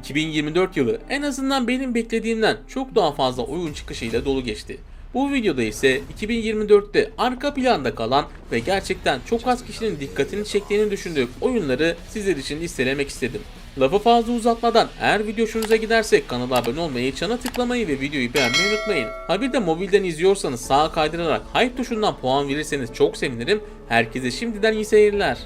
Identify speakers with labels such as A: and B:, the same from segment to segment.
A: 2024 yılı en azından benim beklediğimden çok daha fazla oyun çıkışıyla dolu geçti. Bu videoda ise 2024'te arka planda kalan ve gerçekten çok az kişinin dikkatini çektiğini düşündüğüm oyunları sizler için listelemek istedim. Lafı fazla uzatmadan eğer video hoşunuza giderse kanala abone olmayı, çana tıklamayı ve videoyu beğenmeyi unutmayın. Ha bir de mobilden izliyorsanız sağa kaydırarak hype tuşundan puan verirseniz çok sevinirim. Herkese şimdiden iyi seyirler.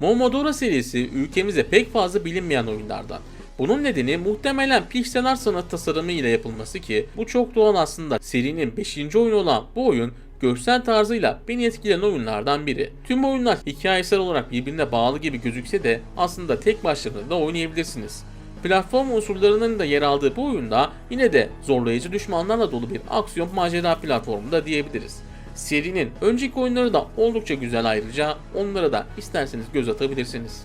A: Momodora serisi ülkemizde pek fazla bilinmeyen oyunlardan. Bunun nedeni muhtemelen art sanat tasarımı ile yapılması ki bu çok doğal aslında. Serinin 5. oyunu olan bu oyun görsel tarzıyla beni etkileyen oyunlardan biri. Tüm oyunlar hikayesel olarak birbirine bağlı gibi gözükse de aslında tek başlarına da oynayabilirsiniz. Platform unsurlarının da yer aldığı bu oyunda yine de zorlayıcı düşmanlarla dolu bir aksiyon macera platformu da diyebiliriz. Serinin önceki oyunları da oldukça güzel ayrıca onlara da isterseniz göz atabilirsiniz.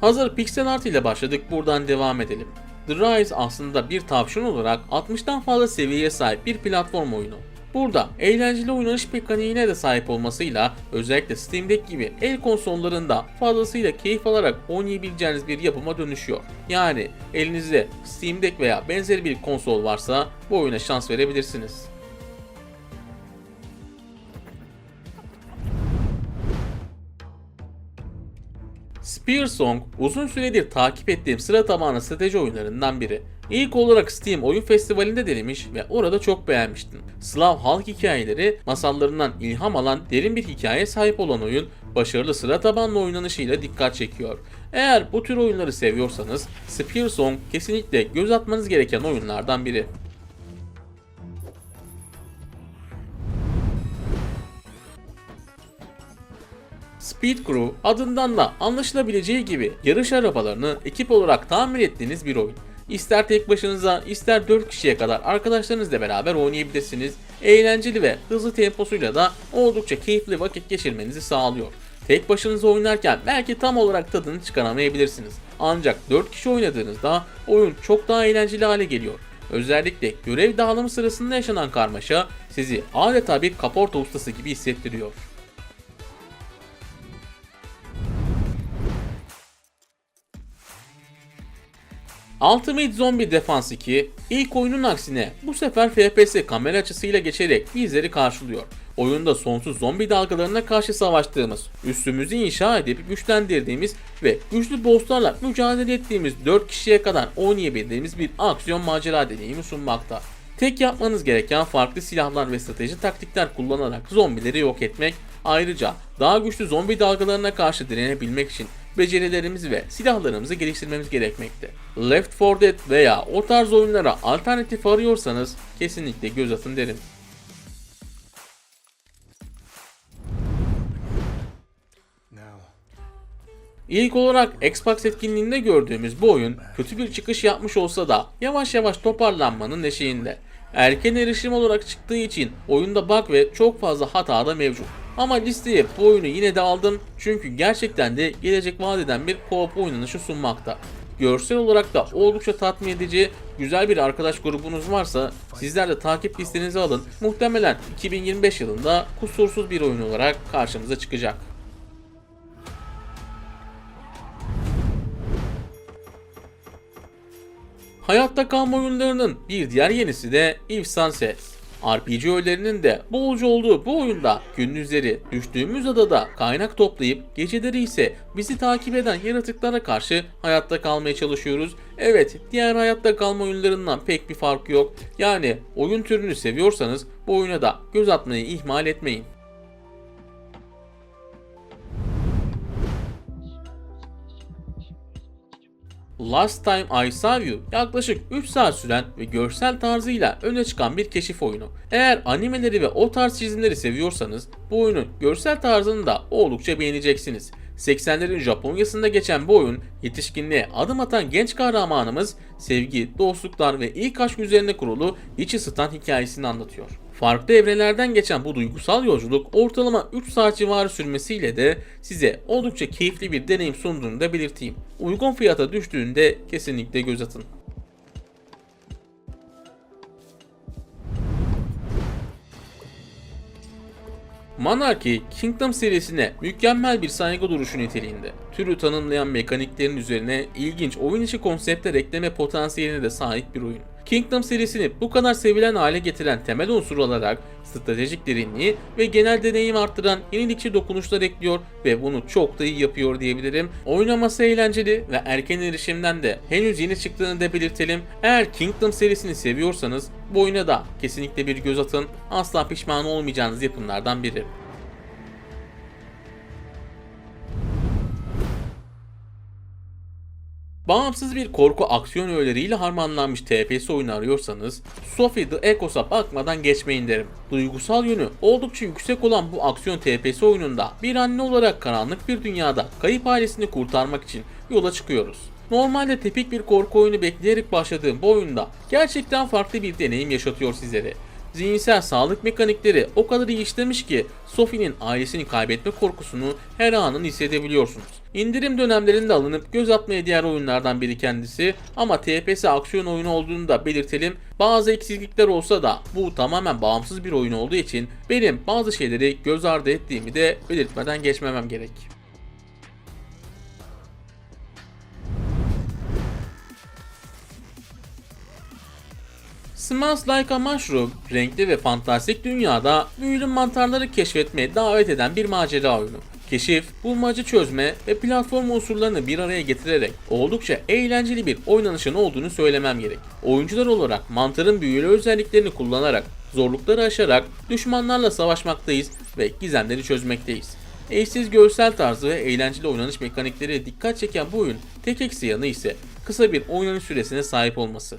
A: Hazır pixel art ile başladık buradan devam edelim. The Rise aslında bir tavşan olarak 60'tan fazla seviyeye sahip bir platform oyunu. Burada eğlenceli oynanış mekaniğine de sahip olmasıyla özellikle Steam Deck gibi el konsollarında fazlasıyla keyif alarak oynayabileceğiniz bir yapıma dönüşüyor. Yani elinizde Steam Deck veya benzeri bir konsol varsa bu oyuna şans verebilirsiniz. Spear Song uzun süredir takip ettiğim sıra tabanlı strateji oyunlarından biri. İlk olarak Steam Oyun Festivali'nde denemiş ve orada çok beğenmiştim. Slav halk hikayeleri masallarından ilham alan derin bir hikaye sahip olan oyun başarılı sıra tabanlı oynanışıyla dikkat çekiyor. Eğer bu tür oyunları seviyorsanız Spear kesinlikle göz atmanız gereken oyunlardan biri. Speed Crew adından da anlaşılabileceği gibi yarış arabalarını ekip olarak tamir ettiğiniz bir oyun. İster tek başınıza ister 4 kişiye kadar arkadaşlarınızla beraber oynayabilirsiniz. Eğlenceli ve hızlı temposuyla da oldukça keyifli vakit geçirmenizi sağlıyor. Tek başınıza oynarken belki tam olarak tadını çıkaramayabilirsiniz. Ancak 4 kişi oynadığınızda oyun çok daha eğlenceli hale geliyor. Özellikle görev dağılımı sırasında yaşanan karmaşa sizi adeta bir kaporta ustası gibi hissettiriyor. Ultimate Zombie Defense 2 ilk oyunun aksine bu sefer FPS kamera açısıyla geçerek bizleri karşılıyor. Oyunda sonsuz zombi dalgalarına karşı savaştığımız, üstümüzü inşa edip güçlendirdiğimiz ve güçlü bosslarla mücadele ettiğimiz 4 kişiye kadar oynayabildiğimiz bir aksiyon macera deneyimi sunmakta. Tek yapmanız gereken farklı silahlar ve strateji taktikler kullanarak zombileri yok etmek, ayrıca daha güçlü zombi dalgalarına karşı direnebilmek için becerilerimizi ve silahlarımızı geliştirmemiz gerekmekte. Left 4 Dead veya o tarz oyunlara alternatif arıyorsanız kesinlikle göz atın derim. İlk olarak Xbox etkinliğinde gördüğümüz bu oyun kötü bir çıkış yapmış olsa da yavaş yavaş toparlanmanın eşiğinde. Erken erişim olarak çıktığı için oyunda bug ve çok fazla hata da mevcut. Ama listeye bu oyunu yine de aldım çünkü gerçekten de gelecek vaat eden bir co-op oynanışı sunmakta. Görsel olarak da oldukça tatmin edici, güzel bir arkadaş grubunuz varsa sizler de takip listenize alın. Muhtemelen 2025 yılında kusursuz bir oyun olarak karşımıza çıkacak. Hayatta kalma oyunlarının bir diğer yenisi de If Sunset. RPG öğelerinin de bolca olduğu bu oyunda gündüzleri düştüğümüz adada kaynak toplayıp geceleri ise bizi takip eden yaratıklara karşı hayatta kalmaya çalışıyoruz. Evet diğer hayatta kalma oyunlarından pek bir farkı yok. Yani oyun türünü seviyorsanız bu oyuna da göz atmayı ihmal etmeyin. Last Time I Saw You yaklaşık 3 saat süren ve görsel tarzıyla öne çıkan bir keşif oyunu. Eğer animeleri ve o tarz çizimleri seviyorsanız bu oyunun görsel tarzını da oldukça beğeneceksiniz. 80'lerin Japonya'sında geçen bu oyun yetişkinliğe adım atan genç kahramanımız sevgi, dostluklar ve ilk aşk üzerine kurulu içi ısıtan hikayesini anlatıyor. Farklı evrelerden geçen bu duygusal yolculuk ortalama 3 saat civarı sürmesiyle de size oldukça keyifli bir deneyim sunduğunu da belirteyim. Uygun fiyata düştüğünde kesinlikle göz atın. Monarchy, Kingdom serisine mükemmel bir saygı duruşu niteliğinde. Türü tanımlayan mekaniklerin üzerine ilginç oyun içi konseptler ekleme potansiyeline de sahip bir oyun. Kingdom serisini bu kadar sevilen hale getiren temel unsur olarak stratejik derinliği ve genel deneyim arttıran yenilikçi dokunuşlar ekliyor ve bunu çok da iyi yapıyor diyebilirim. Oynaması eğlenceli ve erken erişimden de henüz yeni çıktığını da belirtelim. Eğer Kingdom serisini seviyorsanız bu da kesinlikle bir göz atın. Asla pişman olmayacağınız yapımlardan biri. Bağımsız bir korku aksiyon öğeleriyle harmanlanmış TPS oyunu arıyorsanız Sophie the Echoes'a bakmadan geçmeyin derim. Duygusal yönü oldukça yüksek olan bu aksiyon TPS oyununda bir anne olarak karanlık bir dünyada kayıp ailesini kurtarmak için yola çıkıyoruz. Normalde tepik bir korku oyunu bekleyerek başladığım bu oyunda gerçekten farklı bir deneyim yaşatıyor sizlere. Zihinsel sağlık mekanikleri o kadar iyi işlemiş ki Sophie'nin ailesini kaybetme korkusunu her anın hissedebiliyorsunuz. İndirim dönemlerinde alınıp göz atmaya diğer oyunlardan biri kendisi ama TPS aksiyon oyunu olduğunu da belirtelim. Bazı eksiklikler olsa da bu tamamen bağımsız bir oyun olduğu için benim bazı şeyleri göz ardı ettiğimi de belirtmeden geçmemem gerek. Smells Like a Mushroom, renkli ve fantastik dünyada büyülü mantarları keşfetmeye davet eden bir macera oyunu. Keşif, bulmaca çözme ve platform unsurlarını bir araya getirerek oldukça eğlenceli bir oynanışın olduğunu söylemem gerek. Oyuncular olarak mantarın büyülü özelliklerini kullanarak, zorlukları aşarak düşmanlarla savaşmaktayız ve gizemleri çözmekteyiz. Eşsiz görsel tarzı ve eğlenceli oynanış mekanikleri dikkat çeken bu oyun tek eksi yanı ise kısa bir oynanış süresine sahip olması.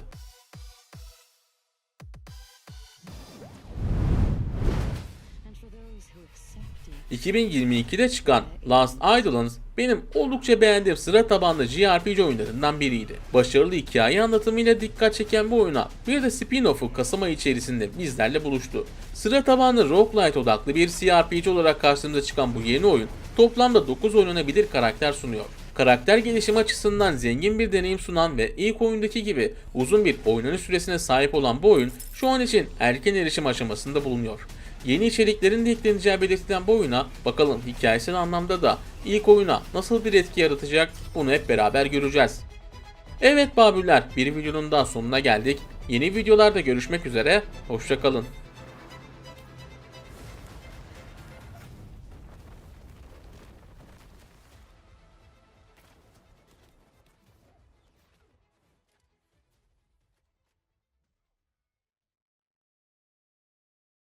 A: 2022'de çıkan Last Idolins benim oldukça beğendiğim sıra tabanlı JRPG oyunlarından biriydi. Başarılı hikaye anlatımıyla dikkat çeken bu oyuna bir de spin-off'u Kasım ayı içerisinde bizlerle buluştu. Sıra tabanlı roguelite odaklı bir CRPG olarak karşımıza çıkan bu yeni oyun toplamda 9 oynanabilir karakter sunuyor. Karakter gelişim açısından zengin bir deneyim sunan ve ilk oyundaki gibi uzun bir oynanış süresine sahip olan bu oyun şu an için erken erişim aşamasında bulunuyor. Yeni içeriklerin de ekleneceği belirtilen bu oyuna bakalım hikayesel anlamda da ilk oyuna nasıl bir etki yaratacak bunu hep beraber göreceğiz. Evet Babüller bir videonun daha sonuna geldik. Yeni videolarda görüşmek üzere, hoşçakalın.